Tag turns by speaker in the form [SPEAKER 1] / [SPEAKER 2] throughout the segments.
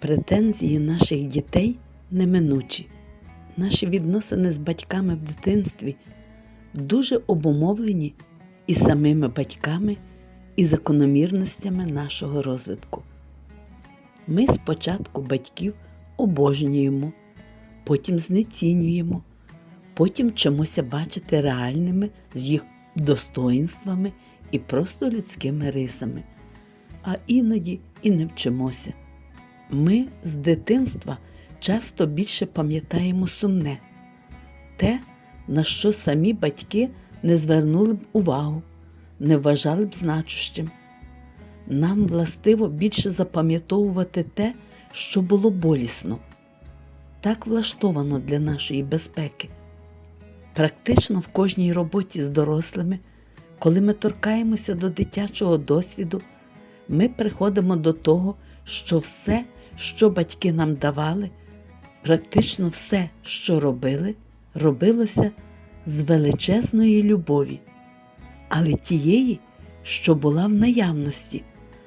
[SPEAKER 1] Претензії наших дітей неминучі. Наші відносини з батьками в дитинстві дуже обумовлені і самими батьками, і закономірностями нашого розвитку. Ми спочатку батьків обожнюємо, потім знецінюємо, потім вчимося бачити реальними з їх достоїнствами і просто людськими рисами, а іноді і не вчимося. Ми з дитинства часто більше пам'ятаємо сумне, те, на що самі батьки не звернули б увагу, не вважали б значущим. Нам властиво більше запам'ятовувати те, що було болісно. Так влаштовано для нашої безпеки. Практично в кожній роботі з дорослими, коли ми торкаємося до дитячого досвіду, ми приходимо до того, що все, що батьки нам давали, практично все, що робили, робилося з величезної любові, але тієї, що була в наявності,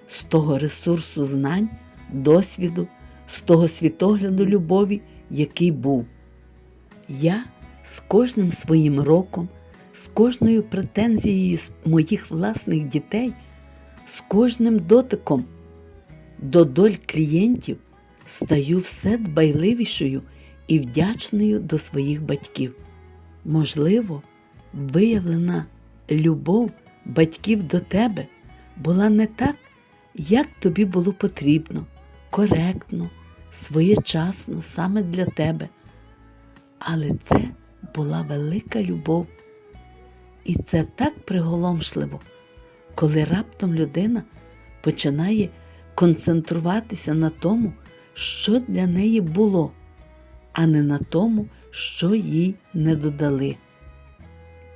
[SPEAKER 1] з того ресурсу знань, досвіду, з того світогляду любові, який був. Я з кожним своїм роком, з кожною претензією моїх власних дітей, з кожним дотиком до доль клієнтів стаю все дбайливішою і вдячною до своїх батьків. Можливо, виявлена любов батьків до тебе була не так, як тобі було потрібно, коректно, своєчасно саме для тебе. Але це була велика любов. І це так приголомшливо, коли раптом людина починає концентруватися на тому, що для неї було, а не на тому, що їй не додали.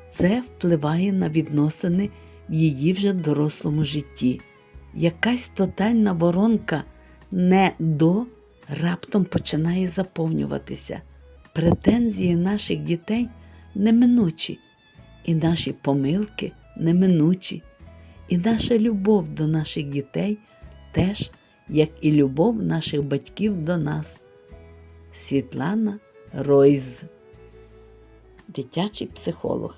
[SPEAKER 1] Це впливає на відносини в її вже дорослому житті. Якась тотальна воронка не до раптом починає заповнюватися. Претензії наших дітей неминучі, і наші помилки неминучі, і наша любов до наших дітей теж, як і любов наших батьків до нас. Світлана Ройз, дитячий психолог.